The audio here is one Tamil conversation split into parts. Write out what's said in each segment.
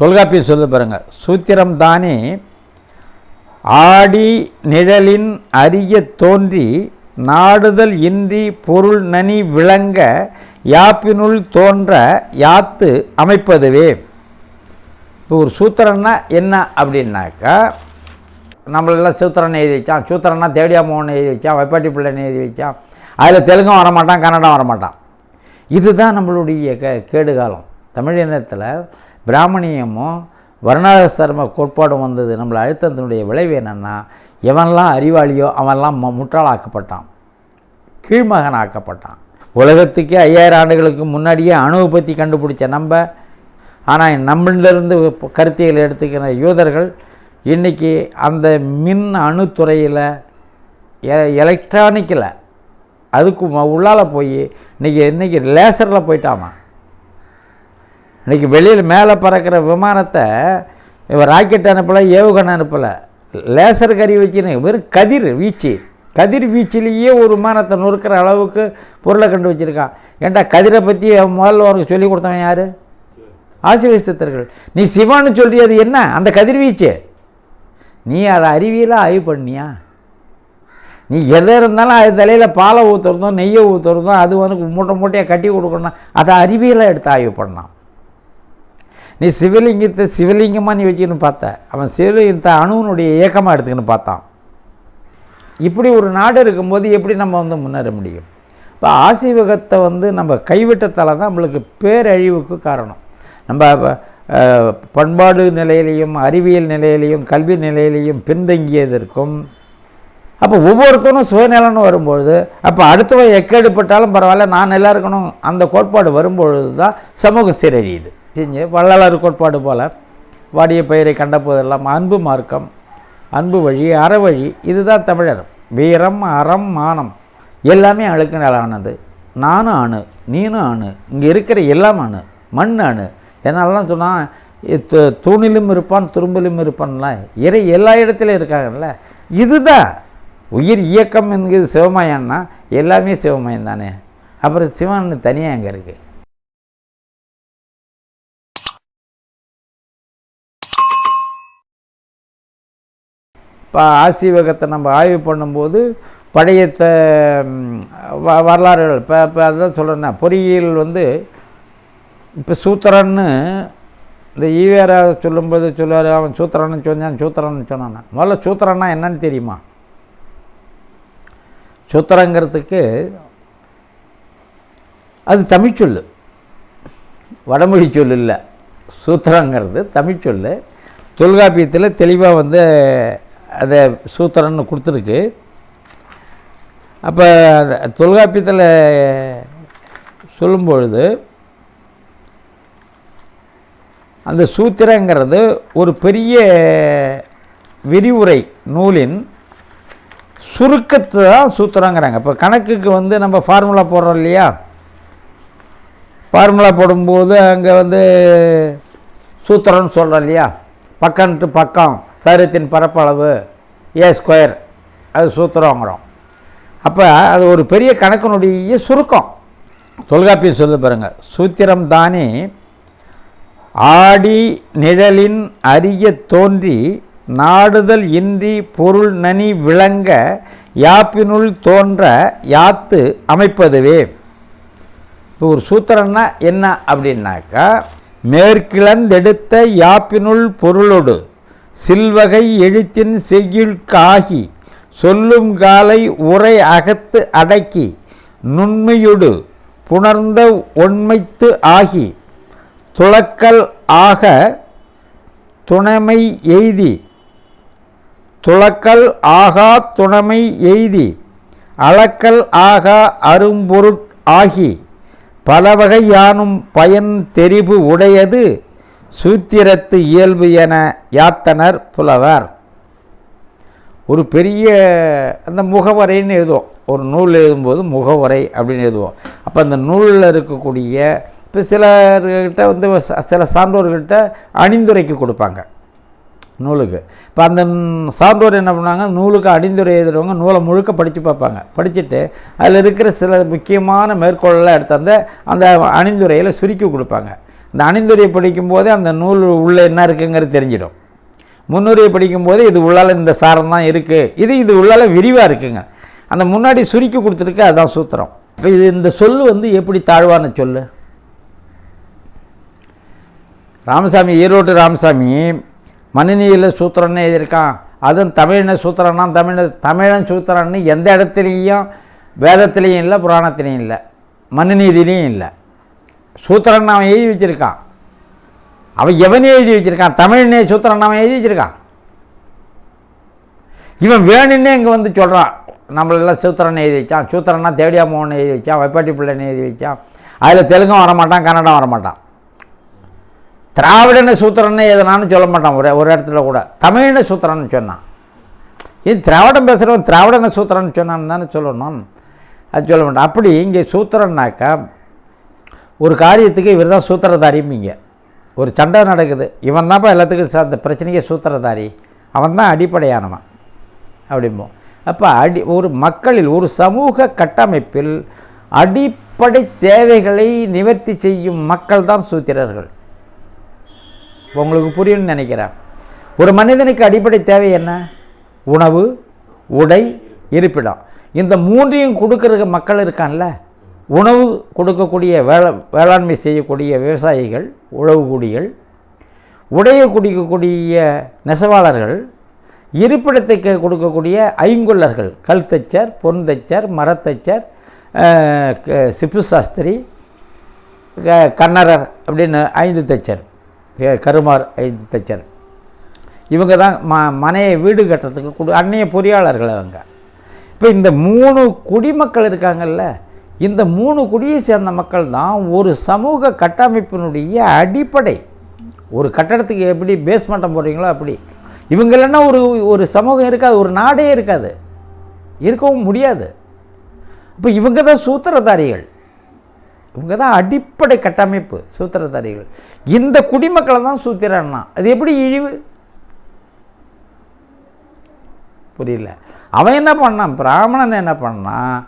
தொல்காப்பியம் சொல்ல பாருங்க. சூத்திரம் தானே ஆடி நிழலின் அரிய தோன்றி நாடுதல் இன்றி பொருள் நனி விளங்க யாப்பினுள் தோன்ற யாத்து அமைப்பதுவே. இப்போ ஒரு சூத்திரன்னா என்ன அப்படின்னாக்கா நம்மளெல்லாம் சூத்திரன் எழுதி வச்சான். சூத்திரன்னா தேடியா மோகன் எழுதி வச்சான் வைப்பாட்டி பிள்ளைன்னு எழுதி வச்சான். அதில் தெலுங்கும் வரமாட்டான் கன்னடம் வரமாட்டான். இதுதான் நம்மளுடைய கே கேடுகாலம். தமிழ் இனத்தில் பிராமணியமும் வர்ணாசிரம கோட்பாடும் வந்தது. நம்மளை அழுத்தத்தினுடைய விளைவு என்னென்னா எவன்லாம் அறிவாளியோ அவன்லாம் ம- முட்டாளாக்கப்பட்டான் கீழ்மகன் ஆக்கப்பட்டான் உலகத்துக்கே ஐயாயிரம் ஆண்டுகளுக்கு முன்னாடியே அணுவை பற்றி கண்டுபிடிச்ச நம்ம ஆனால் நம்மளிருந்து கருத்தியல் எடுத்துக்கிற யூதர்கள் இன்றைக்கி அந்த மின் அணுத்துறையில் எலக்ட்ரானிக்கில் அதுக்கு உள்ளால் உள்ளால போய் இன்றைக்கி இன்றைக்கி லேசரில் போயிட்டாமா? இன்றைக்கி வெளியில் மேலே பறக்கிற விமானத்தை இவன் ராக்கெட் அனுப்பலை ஏவுகணை அனுப்பலை. லேசர் கறி வச்சுன்னு வெறும் கதிர் வீச்சு. கதிர் வீச்சிலேயே ஒரு விமானத்தை நொறுக்கிற அளவுக்கு பொருளை கண்டு வச்சுருக்கான். ஏன்டா கதிரை பற்றி முதல்ல அவனுக்கு சொல்லி கொடுத்தவன் யார்? ஆசிவசித்தர்கள் நீ சிவான்னு சொல்கிறது என்ன? அந்த கதிர்வீச்சு நீ அதை அறிவியலாக ஆய்வு பண்ணியா? நீ எதை இருந்தாலும் அது தலையில் பாலை ஊற்றுறதும் நெய்யை ஊற்றுறதும் அது வந்து மூட்டை மூட்டையாக கட்டி கொடுக்கணும் அதை அறிவியலாக எடுத்து ஆய்வு பண்ணான் நீ சிவலிங்கத்தை சிவலிங்கமாக நீ வச்சுக்கணும் பார்த்த. அவன் சிவலிங்கத்தை அணுவனுடைய இயக்கமாக எடுத்துக்கின்னு பார்த்தான். இப்படி ஒரு நாடு இருக்கும்போது எப்படி நம்ம வந்து முன்னேற முடியும்? இப்போ ஆசீவகத்தை வந்து நம்ம கைவிட்டத்தால் தான் நம்மளுக்கு பேரழிவுக்கு காரணம். நம்ம பண்பாடு நிலையிலையும் அறிவியல் நிலையிலையும் கல்வி நிலையிலையும் பின்தங்கியதற்கும் அப்போ ஒவ்வொருத்தரும் சுயநலன்னு வரும்பொழுது அப்போ அடுத்தவன் எக்கேடுப்பட்டாலும் பரவாயில்ல நான் நல்லா இருக்கணும். அந்த கோட்பாடு வரும்பொழுது தான் சமூகம் சீரழியுது. செஞ்சு வள்ளலார் கோட்பாடு போல் வாடிய பெயரை கண்டபோதெல்லாம் அன்பு மார்க்கம் அன்பு வழி அறவழி இதுதான் தமிழர் வீரம் அறம் மானம் எல்லாமே அழுக்கு நானும் அணு நீனும் அணு இங்கே இருக்கிற எல்லாம் அணு மண் அணு என்னாலலாம் சொன்னால் தூணிலும் இருப்பான் துரும்பிலும் இருப்பான்ல. இறை எல்லா இடத்துலையும் இருக்காங்கல்ல. இதுதான். உயிர் இயக்கம் என்கிறது சிவமயம்னா எல்லாமே சிவமயம் தானே. அப்புறம் சிவன் தனியாக எங்கே இருக்குது இப்போ ஆசீவகத்தை நம்ம ஆய்வு பண்ணும்போது பழைய த- வ- வரலாறுகள் இப்போ இப்போ அதான் சொல்கிறேன்னா பொறியியல் வந்து இப்போ சூத்திரன்னு இந்த ஈவேரா சொல்லும்போது சொல்லுவார் அவன் சூத்திரன்னு சொன்னான் சூத்திரன்னு சொன்னான் முதல்ல சூத்திரன்னா என்னன்னு தெரியுமா? சூத்திரங்கிறதுக்கு அது தமிழ்ச்சொல்லு வடமொழி சொல் இல்லை. சூத்திரங்கிறது தமிழ்ச்சொல்லு தொல்காப்பியத்தில் தெளிவாக வந்து அதை சூத்திரன்னு கொடுத்துருக்கு. அப்போ தொல்காப்பியத்தில் சொல்லும்பொழுது அந்த சூத்திரங்கிறது ஒரு பெரிய விரிவுரை நூலின் சுருக்கத்தை தான் சூத்திரங்கிறாங்க. இப்போ கணக்குக்கு வந்து நம்ம ஃபார்முலா போடுறோம் இல்லையா? ஃபார்முலா போடும்போது அங்கே வந்து சூத்திரம்னு சொல்கிறோம் இல்லையா? பக்கம் டு பக்கம். சரத்தின் பரப்பளவு ஏ ஸ்கொயர் அது சூத்திரங்கிறோம். அப்போ அது ஒரு பெரிய கணக்கினுடைய சுருக்கம். தொல்காப்பியம் சொல்ல பாருங்கள் சூத்திரம் தானே ஆடி நிழலின் அரிய தோன்றி நாடுதல் இன்றி பொருள் நனி விளங்க யாப்பினுள் தோன்ற யாத்து அமைப்பதுவே. இப்போ ஒரு சூத்திரம்னா என்ன அப்படின்னாக்கா மேற்கிழந்தெடுத்த யாப்பினுள் பொருளொடு சில்வகை எழுத்தின் செய்யுள்காகி சொல்லும் காலை உரை அகத்து அடக்கி நுண்மையுடு புணர்ந்த ஒண்மைத்து ஆகி துளக்கல் ஆக துணைமை எய்தி துளக்கல் ஆகா துணைமை எய்தி அளக்கல் ஆகா அரும்பொருட் ஆகி பலவகையானும் பயன் தெரிவு உடையது சூத்திரத்து இயல்பு என யாத்தனர் புலவர். ஒரு பெரிய அந்த முகவரைன்னு எழுதுவோம். ஒரு நூல் எழுதும்போது முகவரை அப்படின்னு எழுதுவோம். அப்போ அந்த நூலில் இருக்கக்கூடிய இப்போ சிலர்கிட்ட வந்து சில சான்றோர்கிட்ட அணிந்துரைக்கு கொடுப்பாங்க நூலுக்கு. இப்போ அந்த சான்றோர் என்ன பண்ணுவாங்க? நூலுக்கு அணிந்துரை எழுதுறவங்க நூலை முழுக்க படித்து பார்ப்பாங்க. படிச்சுட்டு அதில் இருக்கிற சில முக்கியமான மேற்கோளெல்லாம் எடுத்து அந்த அந்த அணிந்துரையில் சுருக்கி கொடுப்பாங்க. இந்த அணிந்துரையை படிக்கும்போதே அந்த நூல் உள்ளே என்ன இருக்குங்கிறது தெரிஞ்சிடும். முன்னுரையை படிக்கும்போது இது உள்ளால இந்த சாரம் தான் இருக்குது இது இது உள்ளால விரிவாக இருக்குங்க. அந்த முன்னாடி சுருக்கி கொடுத்துருக்கு அதுதான் சூத்திரம். இப்போ இது இந்த சொல் வந்து எப்படி தாழ்வான சொல் ராமசாமி ஈரோட்டு ராமசாமி மனுநீதியில் சூத்திரன்னு எழுதியிருக்கான். அதுவும் தமிழின சூத்திரம்னா தமிழ் தமிழன் சூத்திரன்னு எந்த இடத்துலையும் வேதத்துலேயும் இல்லை புராணத்துலேயும் இல்லை மனுநீதிலையும் இல்லை. சூத்திரன் அவன் எழுதி வச்சுருக்கான். அவன் எவனே எழுதி வச்சிருக்கான்? தமிழ்னே சூத்திரன் அவன் எழுதி வச்சிருக்கான். இவன் வேணுன்னே இங்கே வந்து சொல்கிறான் நம்மளெல்லாம் சூத்திரன் எழுதி வச்சான். சூத்திரன்னா தேடியா மோகன் எழுதி வச்சான். வைப்பாட்டி பிள்ளைன்னு எழுதி வச்சான். அதில் தெலுங்கும் வரமாட்டான் கன்னடம் வரமாட்டான் திராவிடன சூத்திரன்னு எதனான்னு சொல்ல மாட்டான். ஒரு ஒரு இடத்துல கூட. தமிழ்னு சூத்திரன்னு சொன்னான். இது திராவிடம் பேசுகிறவன் திராவிடன சூத்திரன்னு சொன்னான்னு தானே சொல்லணும்? அது சொல்ல மாட்டான். அப்படி இங்கே சூத்திரன்னாக்கா ஒரு காரியத்துக்கு இவர் தான் சூத்திரதாரிம்பிங்க ஒரு சண்டை நடக்குது. இவன் தான்ப்பா எல்லாத்துக்கும் சார் அந்த பிரச்சனையே சூத்திரதாரி. அவன் தான் அடிப்படையானவன். அப்படிம்போம். அப்போ அடி ஒரு மக்களில் ஒரு சமூக கட்டமைப்பில் அடிப்படை தேவைகளை நிவர்த்தி செய்யும் மக்கள் தான் சூத்திரர்கள். இப்போ உங்களுக்கு புரியும்னு நினைக்கிறேன். ஒரு மனிதனுக்கு அடிப்படை தேவை என்ன? உணவு உடை இருப்பிடம். இந்த மூன்றையும் கொடுக்குற மக்கள் இருக்கான்ல? உணவு கொடுக்கக்கூடிய வேளா வேளாண்மை செய்யக்கூடிய விவசாயிகள் உழவுக்குடிகள் உடையை குடிக்கக்கூடிய நெசவாளர்கள் இருப்பிடத்துக்கு கொடுக்கக்கூடிய ஐங்கொல்லர்கள் கல் தச்சர் பொன் தச்சர் மரத்தச்சர் க- சிப்பு சாஸ்திரி க- கன்னரர் அப்படின்னு ஐந்து தச்சர் கருமார் ஐந்து தச்சர். இவங்க தான் ம மனையை வீடு கட்டுறதுக்கு கொடு அன்னைய பொறியாளர்கள் அவங்க. இப்போ இந்த மூணு குடிமக்கள் இருக்காங்கல்ல இந்த மூணு குடியை சேர்ந்த மக்கள் தான் ஒரு சமூக கட்டமைப்பினுடைய அடிப்படை. ஒரு கட்டடத்துக்கு எப்படி பேஸ்மெண்ட்டை போடுறீங்களோ அப்படி. இவங்க இல்லைன்னா ஒரு ஒரு சமூகம் இருக்காது ஒரு நாடே இருக்காது. இருக்கவும் முடியாது. இப்போ இவங்க தான் சூத்திரதாரிகள். இவங்க தான் அடிப்படை கட்டமைப்பு சூத்திரதாரிகள். இந்த குடிமக்களை தான் சூத்திரன்னா. அது எப்படி இழிவு? புரியல. அவன் என்ன பண்ணான்? பிராமணன் என்ன பண்ணான்?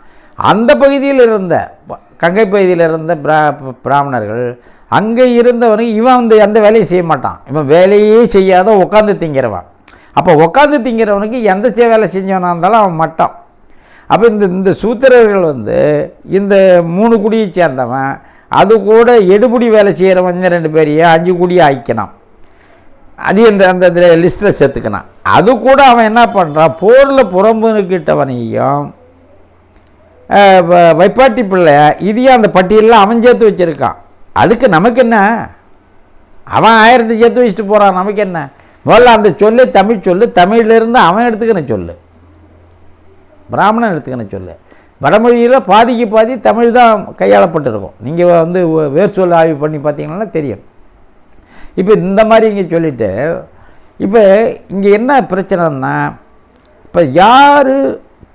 அந்த பகுதியில் இருந்த ப- கங்கை பகுதியில் இருந்த பிரா பிராமணர்கள் அங்கே இருந்தவனுக்கு இவன் வந்து எந்த வேலையும் செய்ய மாட்டான். இவன் வேலையே செய்யாத உட்காந்து திங்கிறவன். அப்போ உட்காந்து திங்கிறவனுக்கு எந்த செ- வேலை செஞ்சவனாக இருந்தாலும் அவன் மட்டம் அப்போ இந்த இந்த சூத்திரர்கள் வந்து இந்த மூணு குடியை சேர்ந்தவன் அது கூட எடுபடி வேலை செய்கிறவன் ரெண்டு பேரையும் அஞ்சு குடியை ஆக்கினான். அது இந்த அந்த லிஸ்ட்டில் சேர்த்துக்கினான். அது கூட அவன் என்ன பண்ணுறான் போரில் புறம்புக்கிட்டவனையும் வைப்பாட்டி பிள்ளை இதையும் அந்த பட்டியலில் அவன் சேர்த்து வச்சுருக்கான். அதுக்கு நமக்கு என்ன? அவன் ஆயிரத்தி சேர்த்து வச்சுட்டு போகிறான் நமக்கு என்ன? முதல்ல அந்த சொல்லு தமிழ் சொல்லு தமிழ்லேருந்து அவன் எடுத்துக்கின சொல்லு. பிராமணன் எடுத்துக்கின சொல்லு. வடமொழியில் பாதிக்கு பாதி தமிழ் தான் கையாளப்பட்டிருக்கும். நீங்கள் வந்து வேர் சொல் ஆய்வு பண்ணி பார்த்தீங்கன்னா தெரியும். இப்போ இந்த மாதிரி இங்கே சொல்லிட்டு இப்போ இங்கே என்ன பிரச்சனைன்னா இப்போ யார்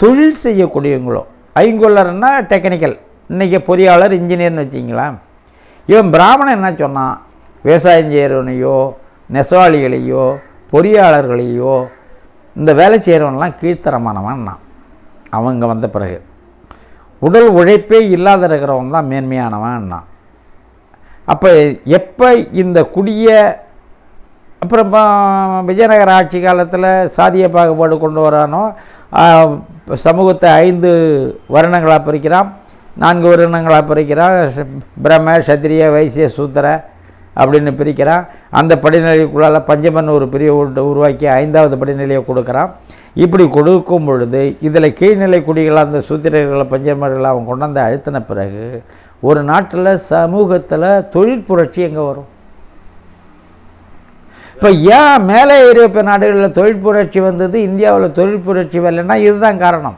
தொழில் செய்யக்கூடியவங்களோ ஐங்கொல்லர்னா டெக்னிக்கல் இன்றைக்கி பொறியாளர் இன்ஜினியர்னு வச்சிங்களேன் இவன் பிராமணன் என்ன சொன்னான்? விவசாயம் செய்கிறவனையோ நெசவாளிகளையோ பொறியாளர்களையோ இந்த வேலை செய்கிறவன்லாம் கீழ்த்தரமானவன்னா அவங்க வந்த பிறகு. உடல் உழைப்பே இல்லாத இருக்கிறவன் தான் மேன்மையானவன்னா அப்போ எப்போ இந்த குடிய அப்புறம் விஜயநகர ஆட்சி காலத்தில் சாதிய பாகுபாடு கொண்டு வரானோ சமூகத்தை ஐந்து வருணங்களாக பிரிக்கிறான். நான்கு வருணங்களாக பிரிக்கிறான். பிரம்ம சத்திரிய வைசிய சூத்திர அப்படின்னு பிரிக்கிறான். அந்த படிநிலைக்குள்ளால் பஞ்சமன் ஒரு பெரிய உருவாக்கி ஐந்தாவது படிநிலையை கொடுக்குறான். இப்படி கொடுக்கும் பொழுது இதில் கீழ்நிலை குடிகள் அந்த சூத்திரர்களை பஞ்சமர்களை அவன் கொண்டாந்து அழுத்தின பிறகு ஒரு நாட்டில் சமூகத்தில் தொழிற்புரட்சி எங்கே வரும்? இப்போ ஏன் மேலே ஐரோப்பிய நாடுகளில் தொழில் புரட்சி வந்தது இந்தியாவில் தொழில் புரட்சி வரலைன்னா இதுதான் காரணம்.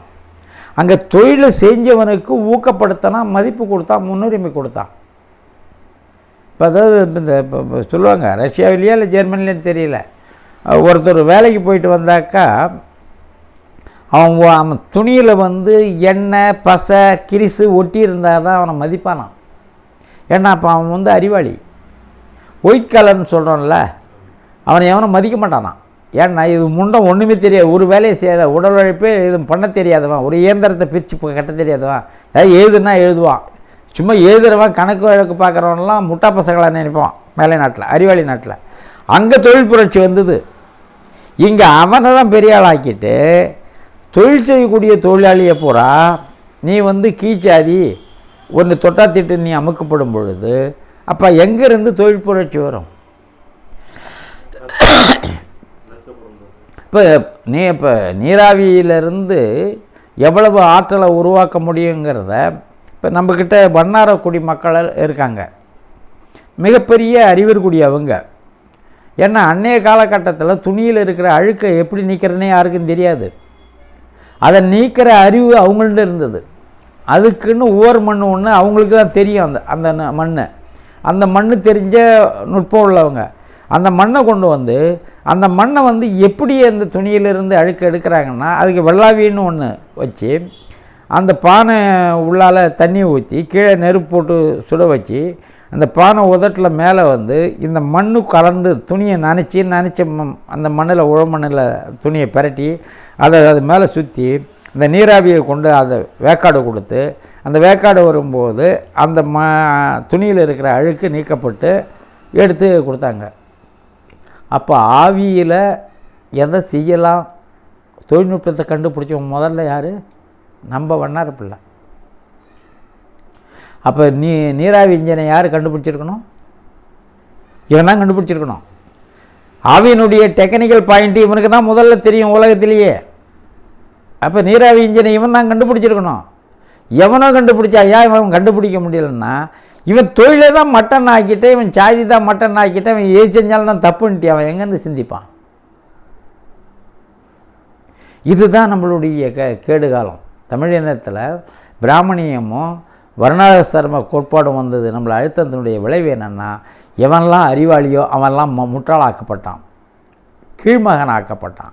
அங்கே தொழிலை செஞ்சவனுக்கு ஊக்கப்படுத்தினா மதிப்பு கொடுத்தான் முன்னுரிமை கொடுத்தான் இப்போ அதாவது இந்த சொல்லுவாங்க ரஷ்யாவிலேயே இல்லை ஜெர்மனிலேயும் தெரியல. ஒருத்தர் வேலைக்கு போயிட்டு வந்தாக்கா அவன் அவன் துணியில் வந்து எண்ணெய் பசை கிரிசு ஒட்டி இருந்தால் தான் அவனை மதிப்பானான் ஏன்னா அப்போ அவன் வந்து அறிவாளி. ஒயிட் கலர்னு சொல்கிறோம்ல அவனை எவனும் மதிக்க மாட்டானான் ஏன்னா இது முண்டம் ஒன்றுமே தெரியாது. ஒரு வேலையை செய்யாத உடல் உழைப்பே எதுவும் பண்ண தெரியாதவன் ஒரு இயந்திரத்தை பிரித்து கட்ட தெரியாதவன். ஏதாவது எழுதுனா எழுதுவான். சும்மா எழுதுறவன் கணக்கு வழக்கு பார்க்குறவன்லாம் முட்டா பசங்களாக நினைப்பான் மேலை நாட்டில் அறிவாளி நாட்டில். அங்கே தொழில் புரட்சி வந்தது. இங்கே அவனை தான் பெரிய ஆளாக்கிட்டு தொழில் செய்யக்கூடிய தொழிலாளியை பூரா நீ வந்து கீச்சாதி ஒன்று தொட்டா திட்டு நீ அமுக்கப்படும் பொழுது அப்போ எங்கேருந்து தொழில் புரட்சி வரும்? இப்போ நீ இப்போ நீராவியிலிருந்து எவ்வளவு ஆற்றலை உருவாக்க முடியுங்கிறத இப்போ நம்மக்கிட்ட வண்ணாரக்குடி மக்கள் இருக்காங்க. மிகப்பெரிய அறிவிற்குடி அவங்க. ஏன்னா அன்னைய காலகட்டத்தில் துணியில் இருக்கிற அழுக்கை எப்படி நீக்கிறதுனே யாருக்கும் தெரியாது. அதை நீக்கிற அறிவு அவங்கள்ட்ட இருந்தது. அதுக்குன்னு ஒவ்வொரு மண் ஒன்று அவங்களுக்கு தான் தெரியும் அந்த அந்த மண் அந்த மண் தெரிஞ்ச நுட்பம் உள்ளவங்க. அந்த மண்ணை கொண்டு வந்து அந்த மண்ணை வந்து எப்படி அந்த துணியிலிருந்து அழுக்கு எடுக்கிறாங்கன்னா அதுக்கு வெள்ளாவின்னு ஒன்று வச்சு அந்த பானை உள்ளால் தண்ணி ஊற்றி கீழே நெருப்பு போட்டு சுட வச்சு அந்த பானை உதட்டில் மேலே வந்து இந்த மண்ணு கலந்து துணியை நனைச்சி நனைச்ச ம- அந்த மண்ணில் உழ மண்ணில் துணியை பிரட்டி அதை அது மேலே சுற்றி இந்த நீராவியை கொண்டு அதை வேக்காடு கொடுத்து அந்த வேக்காடு வரும்போது அந்த ம துணியில் இருக்கிற அழுக்கு நீக்கப்பட்டு எடுத்து கொடுத்தாங்க. அப்போ ஆவியில் எதை செய்யலாம்? தொழில்நுட்பத்தை கண்டுபிடிச்சவங்க முதல்ல யார்? நம்ம வண்ணார பிள்ளை. அப்போ நீ நீராவி இன்ஜினை யார் கண்டுபிடிச்சிருக்கணும்? இவன் தான் கண்டுபிடிச்சிருக்கணும். ஆவியினுடைய டெக்னிக்கல் பாயிண்ட் இவனுக்கு தான் முதல்ல தெரியும் உலகத்திலேயே. அப்போ நீராவி இன்ஜினை இவன் தான் கண்டுபிடிச்சிருக்கணும். எவனோ கண்டுபிடிச்சா ஏன் இவன் கண்டுபிடிக்க முடியலன்னா இவன் தொழிலை தான் மட்டன் ஆக்கிட்டு இவன் சாதி தான் மட்டன் ஆக்கிட்டு இவன் எது செஞ்சாலும் தான் தப்புன்ட்டு அவன் எங்கேருந்து சிந்திப்பான்? இதுதான் நம்மளுடைய கே கேடுகாலம். தமிழ் இனத்தில் பிராமணியமும் வர்ணாசிரம கோட்பாடும் வந்தது. நம்மளை அழுத்தத்தினுடைய விளைவு என்னென்னா எவன்லாம் அறிவாளியோ அவன்லாம் மு- முட்டாளாக்கப்பட்டான் கீழ்மகன் ஆக்கப்பட்டான்.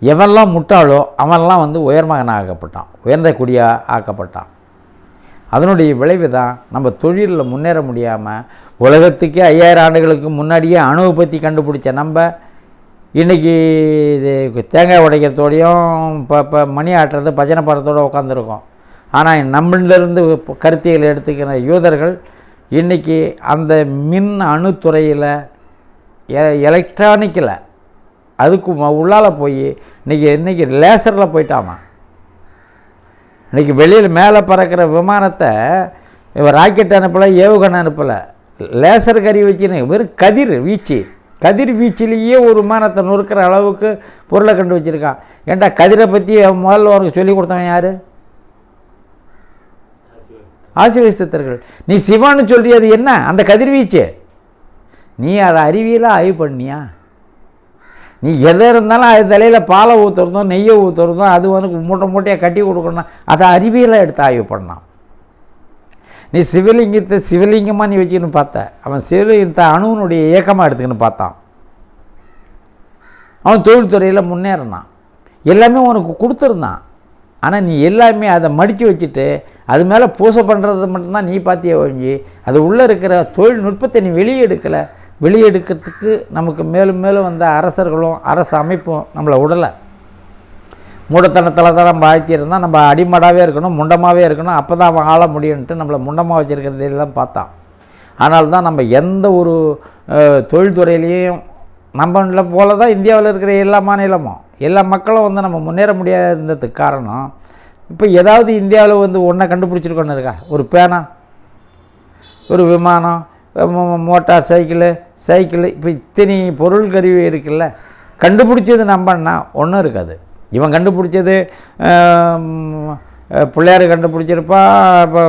எவன்லாம் முட்டாளோ அவன்லாம் வந்து உயர்மகன் ஆக்கப்பட்டான். உயர்ந்த குடியாக ஆக்கப்பட்டான். அதனுடைய விளைவு தான் நம்ம தொழிலில் முன்னேற முடியாமல் உலகத்துக்கே ஐயாயிரம் ஆண்டுகளுக்கு முன்னாடியே அணுவை பற்றி கண்டுபிடிச்ச நம்ம இன்றைக்கி இது தேங்காய் உடைக்கிறதோடையும் இப்போ இப்போ மணி ஆட்டுறது பஜனை பாடத்தோடு உட்காந்துருக்கோம் ஆனால் நம்மளிருந்து கருத்தியல் எடுத்துக்கிற யூதர்கள் இன்றைக்கி அந்த மின் அணுத்துறையில் எலக்ட்ரானிக்கில் அதுக்கு உள்ளால் உள்ளால போய் இன்றைக்கி இன்றைக்கி லேசரில் போயிட்டாமா? இன்றைக்கி வெளியில் மேலே பறக்கிற விமானத்தை இவன் ராக்கெட் அனுப்பலை ஏவுகணை அனுப்பலை. லேசர் கறி வச்சுன்னு வெறும் கதிர் வீச்சு. கதிர் வீச்சிலேயே ஒரு விமானத்தை நொறுக்கிற அளவுக்கு பொருளை கண்டு வச்சுருக்கான். ஏன்டா கதிரை பற்றி முதல்ல உனக்கு சொல்லி கொடுத்தவன் யார்? ஆசிவசித்தர்கள் நீ சிவான்னு சொல்றிய அது என்ன? அந்த கதிர்வீச்சு நீ அதை அறிவியலாக ஆய்வு பண்ணியா நீ எதை இருந்தாலும் அது தலையில் பாலை ஊற்றுறதோ நெய்யை ஊற்றுறதோ அது வந்து மூட்டை மூட்டையாக கட்டி கொடுக்கணும் அதை அறிவியலாக எடுத்து ஆய்வு பண்ணான் நீ சிவலிங்கத்தை சிவலிங்கமாக நீ வச்சுக்கணும் பார்த்த. அவன் சிவலிங்கத்தை அணுவனுடைய இயக்கமாக எடுத்துக்கின்னு பார்த்தான். அவன் தொழில்துறையில் முன்னேறினான். எல்லாமே உனக்கு கொடுத்துருந்தான். ஆனால் நீ எல்லாமே அதை மடித்து வச்சுட்டு அது மேலே பூசை பண்ணுறது மட்டும்தான் நீ பார்த்தியே ஒழிஞ்சு அது உள்ளே இருக்கிற தொழில்நுட்பத்தை நீ வெளியே எடுக்கலை. வெளியே எடுக்கிறதுக்கு நமக்கு மேலும் மேலும் வந்த அரசர்களும் அரசு அமைப்பும் நம்மளை உடலை. மூடத்தனத்தில் தான் நம்ம ஆழ்த்தியிருந்தால் நம்ம அடிமடாகவே இருக்கணும் முண்டமாகவே இருக்கணும் அப்போ தான் அவன் ஆள முடியும்ன்ட்டு நம்மளை முண்டமாக வச்சுருக்கிறதெல்லாம் பார்த்தான். ஆனால் தான் நம்ம எந்த ஒரு தொழில்துறையிலையும் நம்மள போல தான் இந்தியாவில் இருக்கிற எல்லா மாநிலமும் எல்லா மக்களும் வந்து நம்ம முன்னேற முடியாதுன்றதுக்கு காரணம் இப்போ ஏதாவது இந்தியாவில் வந்து ஒன்றை கண்டுபிடிச்சிருக்கோன்னு இருக்கா? ஒரு பேனா? ஒரு விமானம்? Motor cycle? சைக்கிளு இப்போ இத்தனை பொருள் கருவி இருக்குல்ல கண்டுபிடிச்சது நம்பன்னா ஒன்றும் இருக்காது. இவன் கண்டுபிடிச்சது ஆம், கண்டுபிடிச்சிருப்பா பிள்ளையார் கண்டுபிடிச்சிருப்பான் இப்போ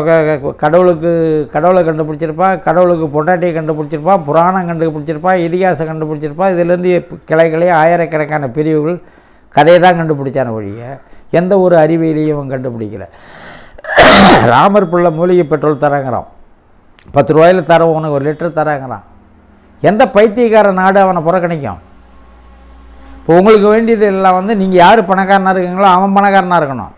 கடவுளுக்கு கடவுளை கண்டுபிடிச்சிருப்பான் கடவுளுக்கு பொண்டாட்டியை கண்டுபிடிச்சிருப்பான் புராணம் கண்டுபிடிச்சிருப்பான் இதிகாசம் கண்டுபிடிச்சிருப்பான் இதுலேருந்து கிளைகளே ஆயிரக்கணக்கான பிரிவுகள் கதையை தான் கண்டுபிடிச்சான ஒழிய எந்த ஒரு அறிவியலையும் இவன் கண்டுபிடிக்கல. ராமர் பிள்ளை மூலிகை பெட்ரோல் தராங்கிறான். பத்து ரூபாயில் தரோம் உனக்கு ஒரு லிட்டர் தராங்கிறான். எந்த பைத்தியக்கார நாடு அவனை புறக்கணிக்கும்? இப்போ உங்களுக்கு வேண்டியது எல்லாம் வந்து நீங்கள் யார் பணக்காரனாக இருக்கீங்களோ அவன் பணக்காரனாக இருக்கணும்.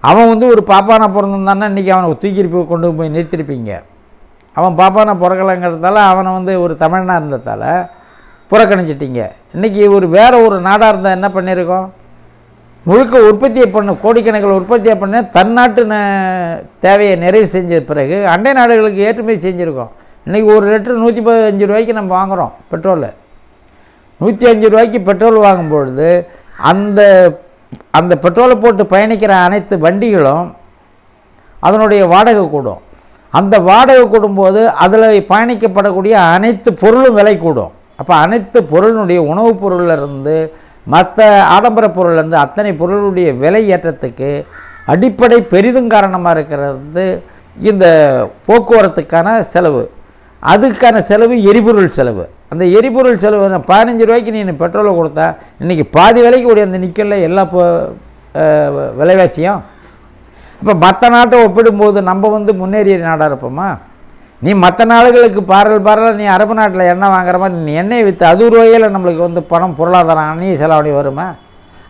அவன் வந்து ஒரு பாப்பானை பிறந்திருந்தான்னா இன்றைக்கி அவனை தூக்கி கொண்டு போய் நிறுத்திருப்பீங்க. அவன் பாப்பானை பிறக்கலைங்கிறதால அவனை வந்து ஒரு தமிழனாக இருந்ததால் புறக்கணிச்சிட்டிங்க. இன்றைக்கி ஒரு வேறு ஒரு நாடாக இருந்தால் என்ன பண்ணியிருக்கோம் முழுக்க உற்பத்தியை பண்ண கோடிக்கணக்கில் உற்பத்தியை பண்ண தன்னாட்டு ந- தேவையை நிறைவு செஞ்ச பிறகு அண்டை நாடுகளுக்கு ஏற்றுமதி செஞ்சுருக்கோம். இன்றைக்கி ஒரு லிட்டர் நூற்றி பதினஞ்சு ரூபாய்க்கு நம்ம வாங்குகிறோம் பெட்ரோலு. நூற்றி அஞ்சு ரூபாய்க்கு பெட்ரோல் வாங்கும்பொழுது அந்த அந்த பெட்ரோலை போட்டு பயணிக்கிற அனைத்து வண்டிகளும் அதனுடைய வாடகை கூடும். அந்த வாடகை கூடும்போது அதில் பயணிக்கப்படக்கூடிய அனைத்து பொருளும் விலை கூடும். அப்போ அனைத்து பொருளினுடைய உணவுப் பொருளிலிருந்து மற்ற ஆடம்பர பொருள்லேருந்து அத்தனை பொருளுடைய விலை ஏற்றத்துக்கு அடிப்படை பெரிதும் காரணமாக இருக்கிறது இந்த போக்குவரத்துக்கான செலவு. அதுக்கான செலவு எரிபொருள் செலவு. அந்த எரிபொருள் செலவு நான் பதினஞ்சு ரூபாய்க்கு நீ பெட்ரோலை கொடுத்தா இன்றைக்கி பாதி விலைக்கு கூடிய அந்த நிற்கல எல்லா விலைவாசியும். இப்போ மற்ற நாட்டை ஒப்பிடும்போது நம்ம வந்து முன்னேறிய நாடாக இருப்போமா? நீ மற்ற நாடுகளுக்கு பாரல் பாரல் நீ அரபு நாட்டில் எண்ணெய் வாங்குற மாதிரி நீ எண்ணெய் விற்று அது ரூபாயில் நம்மளுக்கு வந்து பணம் பொருளாதாரம் அந்நிய செலவணி வருமா?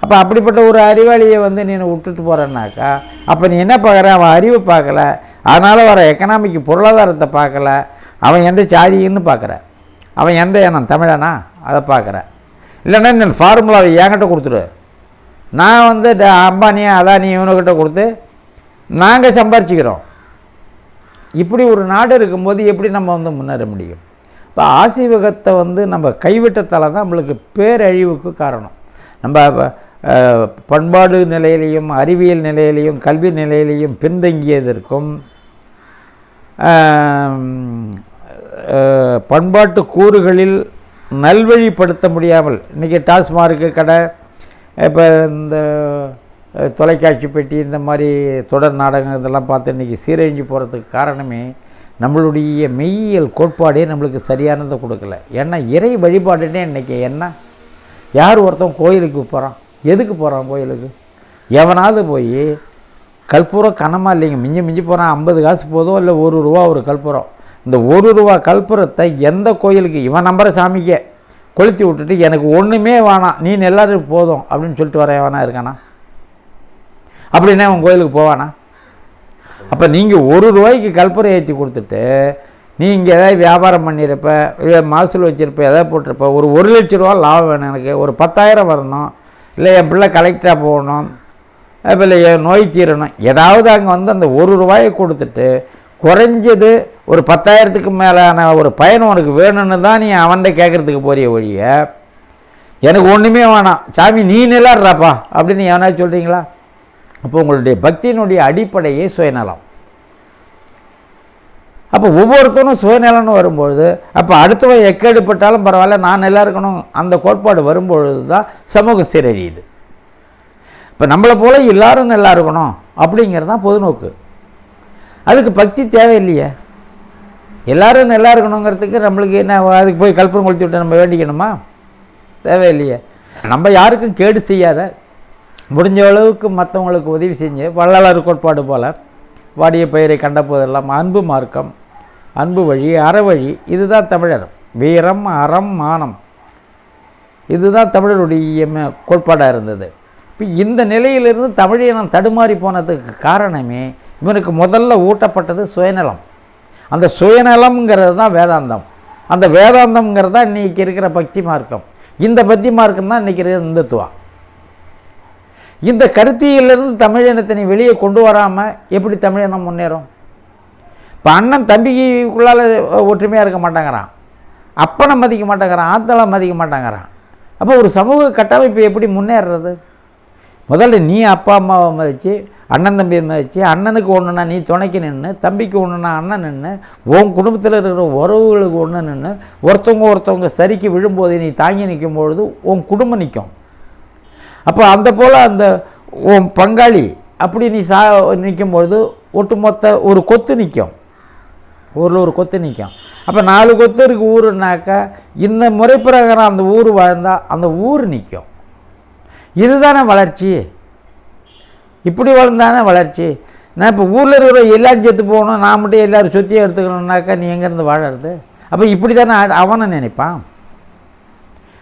அப்போ அப்படிப்பட்ட ஒரு அறிவாளியை வந்து நீ விட்டுட்டு போகிறேன்னாக்கா அப்போ நீ என்ன பார்க்குற? அவன் அறிவு பார்க்கல. அதனால் வர எக்கனாமிக் பொருளாதாரத்தை பார்க்கல. அவன் எந்த சாதின்னு பார்க்குற. அவன் எந்த இனம் தமிழனா? அதை பார்க்குற. இல்லைன்னா இந்த ஃபார்முலாவை என்கிட்ட கொடுத்துரு நான் வந்து ட- அம்பானியா அதானி இவனுக்கிட்ட கொடுத்து நாங்கள் சம்பாரிச்சிக்கிறோம். இப்படி ஒரு நாடு இருக்கும்போது எப்படி நம்ம வந்து முன்னேற முடியும்? இப்போ ஆசீவகத்தை வந்து நம்ம கைவிட்டத்தால் தான் நம்மளுக்கு பேரழிவுக்கு காரணம். நம்ம பண்பாடு நிலையிலையும் அறிவியல் நிலையிலையும் கல்வி நிலையிலையும் பின்தங்கியதற்கும் பண்பாட்டு கூறுகளில் நல்வழிப்படுத்த முடியாமல் இன்றைக்கி டாஸ்மார்க்கு கடை இப்போ இந்த தொலைக்காட்சி பெட்டி இந்த மாதிரி தொடர் நாடகம் இதெல்லாம் பார்த்து இன்றைக்கி சீரழிஞ்சு போகிறதுக்கு காரணமே நம்மளுடைய மெய்யியல் கோட்பாடே நம்மளுக்கு சரியானதை கொடுக்கல. ஏன்னா இறை வழிபாடுனே இன்றைக்கி என்ன? யார் ஒருத்தன் கோயிலுக்கு போகிறான் எதுக்கு போகிறான் கோயிலுக்கு? எவனாவது போய் கற்பூரம் கனமாக இல்லைங்க. மிஞ்சி மிஞ்சி போகிறான் ஐம்பது காசு போதும் இல்லை ஒரு ரூபா ஒரு கற்பூரம் இந்த ஒரு ரூபா கற்பூரத்தை எந்த கோயிலுக்கு இவன் நம்புற சாமிக்கே கொளுத்தி விட்டுட்டு எனக்கு ஒன்றுமே வேணாம். நீ எல்லாரும் போதும் அப்படின்னு சொல்லிட்டு வர வேணா இருக்கானா? அப்படின்னா அவன் கோயிலுக்கு போவானா? அப்போ நீங்கள் ஒரு ரூபாய்க்கு கற்பூரம் ஏற்றி கொடுத்துட்டு நீங்கள் எதாவது ஏதாவது வியாபாரம் பண்ணியிருப்ப இல்லை மகசூல் வச்சுருப்ப எதாவது போட்டிருப்ப ஒரு ஒரு லட்ச ரூபா லாபம் வேணும் எனக்கு. ஒரு பத்தாயிரம் வரணும். இல்லை என் பிள்ளை கலெக்டராக போகணும். இப்போ இல்லை நோய் தீரணும். ஏதாவது அங்கே வந்து அந்த ஒரு ரூபாயை கொடுத்துட்டு குறைஞ்சது ஒரு பத்தாயிரத்துக்கு மேலான ஒரு பயன் உனக்கு வேணும்னு தான் நீ அவன்கிட்ட கேட்குறதுக்கு போறிய ஒழிய எனக்கு ஒன்றுமே வேணாம். சாமி நீ நிலாடுறாப்பா அப்படின்னு எவனாச்சும் சொல்கிறீங்களா அப்போ உங்களுடைய பக்தியினுடைய அடிப்படையே சுயநலம். அப்போ ஒவ்வொருத்தரும் சுயநலம்னு வரும்பொழுது அப்போ அடுத்தவன் எக்கேடுப்பட்டாலும் பரவாயில்ல நான் நல்லா இருக்கணும். அந்த கோட்பாடு வரும்பொழுது தான் சமூகம் சீரழியுது இப்போ நம்மளை போல் எல்லோரும் நல்லா இருக்கணும் அப்படிங்கிறது தான் பொதுநோக்கு அதுக்கு பக்தி தேவையில்லையே. எல்லாரும் நல்லா இருக்கணுங்கிறதுக்கு நம்மளுக்கு என்ன அதுக்கு போய் கல்பனை கொளுத்தி விட்டு நம்ம வேண்டிக்கணுமா? தேவையில்லையே. நம்ம யாருக்கும் கேடு செய்யாத முடிஞ்ச அளவுக்கு மற்றவங்களுக்கு உதவி செஞ்சு வள்ளலார் கோட்பாடு போல் வாடிய பயிரை கண்ட போதெல்லாம் அன்பு மார்க்கம் அன்பு வழி அறவழி இதுதான் தமிழர். வீரம் அறம் மானம். இதுதான் தமிழருடைய ம- கோட்பாடாக இருந்தது. இப்போ இந்த நிலையிலிருந்து தமிழினம் தடுமாறி போனதுக்கு காரணமே இவனுக்கு முதல்ல ஊட்டப்பட்டது சுயநலம். அந்த சுயநலம்ங்கிறது தான் வேதாந்தம். அந்த வேதாந்தம்ங்கிறது தான் இன்றைக்கி இருக்கிற பக்தி மார்க்கம். இந்த பக்தி மார்க்கம் தான் இன்றைக்கி இருக்கிற இந்துத்துவா. இந்த கருத்தியிலிருந்து தமிழினத்தை நீ வெளியே கொண்டு வராமல் எப்படி தமிழினம் முன்னேறும்? இப்போ அண்ணன் தம்பிக்குள்ளால் ஒற்றுமையாக இருக்க மாட்டேங்கிறான். அப்பனை மதிக்க மாட்டேங்கிறான். ஆத்தளம் மதிக்க மாட்டேங்கிறான். அப்போ ஒரு சமூக கட்டமைப்பு எப்படி முன்னேறுறது? முதல்ல நீ அப்பா அம்மாவை மதித்து அண்ணன் தம்பியை மதித்து அண்ணனுக்கு ஒன்றுனா நீ துணைக்கு நின்று தம்பிக்கு ஒன்றுனா அண்ணன் நின்று உன் குடும்பத்தில் இருக்கிற உறவுகளுக்கு ஒன்று நின்று ஒருத்தவங்க ஒருத்தவங்க சரிக்கு விழும்போது நீ தாங்கி நிற்கும் பொழுது உன் குடும்பம் நிற்கும் அப்போ அந்த போல் அந்த உன் பங்காளி அப்படி நீ சா நிற்கும் பொழுது ஒட்டுமொத்த ஒரு கொத்து நிற்கும் ஊரில் ஒரு கொத்து நிற்கும் அப்போ நாலு கொத்து இருக்கு ஊருனாக்கா இந்த முறை பிரகாரம் அந்த ஊர் வாழ்ந்தால் அந்த ஊர் நிற்கும் இதுதானே வளர்ச்சி? இப்படி வளர்ந்தானே வளர்ச்சி? நான் இப்போ ஊரில் இருக்கிற எல்லாம் செத்து போகணும் நான் மட்டும் எல்லோரும் சொத்தியை எடுத்துக்கணுன்னாக்கா நீ எங்கேருந்து வாழறது? அப்போ இப்படி தானே அவனை நினைப்பான்.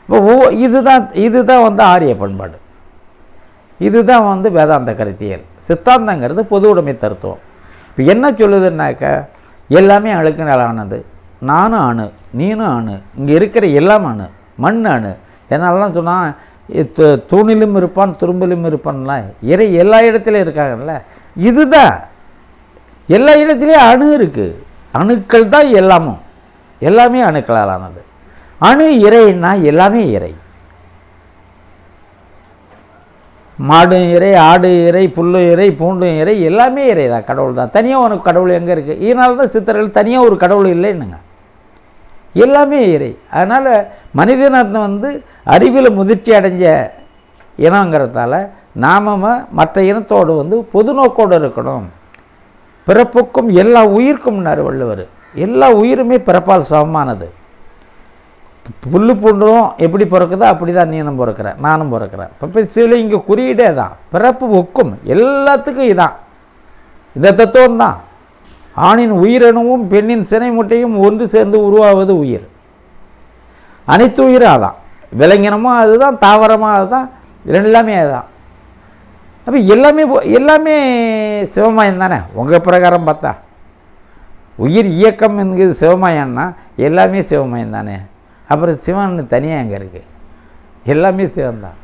இப்போ இதுதான் இதுதான் வந்து ஆரிய பண்பாடு. இதுதான் வந்து வேதாந்த கருத்தியல். சித்தாந்தங்கிறது பொது உடைமை தருத்துவம் இப்போ என்ன சொல்லுதுன்னாக்கா எல்லாமே அழுக்கு நானும் அணு நீனும் அணு இங்கே இருக்கிற எல்லாம் அணு மண் அணு என்னாலலாம் சொன்னால் தூணிலும் இருப்பான் துரும்பிலும் இருப்பான்லாம். இறை எல்லா இடத்துலையும் இருக்காங்கல்ல. இதுதான். எல்லா இடத்துலையும் அணு இருக்குது அணுக்கள் தான் எல்லாமும் எல்லாமே அணுக்களால் ஆனது அணு இறைன்னா எல்லாமே இறை. மாடு இறை ஆடு இறை புல்லு இறை பூண்டு இறை எல்லாமே இறை தான் கடவுள் தான் தனியாக உனக்கு கடவுள் எங்கே இருக்குது இதனால தான் சித்தர்கள் தனியாக ஒரு கடவுள் இல்லைன்னுங்க. எல்லாமே இறை. அதனால் மனிதனத்தை வந்து அறிவில் முதிர்ச்சி அடைஞ்ச இனங்கிறதால நாம மற்ற இனத்தோடு வந்து பொது நோக்கோடு இருக்கணும். பிறப்புக்கும் எல்லா உயிர்க்கும்னாரு வள்ளுவர். எல்லா உயிருமே பிறப்பால் சமமானது. புல் பூண்டும் எப்படி பிறக்குதோ அப்படி தான் நீனும் பிறக்கிறேன் நானும் பிறக்கிறேன் இப்போ சில இங்கே குறியீடே தான். பிறப்பு ஒக்கும் எல்லாத்துக்கும் இதான். இந்த தத்துவம் தான் ஆணின் உயிரணுவும் பெண்ணின் சினை முட்டையும் ஒன்று சேர்ந்து உருவாவது உயிர். அனைத்து உயிரும் அதான். விலங்கினமும் அதுதான் தாவரமாக அதுதான் எல்லாமே அதுதான். அப்போ எல்லாமே எல்லாமே சிவமயம் தானே? உங்கள் பிரகாரம் பார்த்தா. உயிர் இயக்கம் என்கிறது சிவமயம்னா எல்லாமே சிவமயம் தானே? அப்புறம் சிவன் தனியாக எங்கே இருக்குது எல்லாமே சிவன் தான்.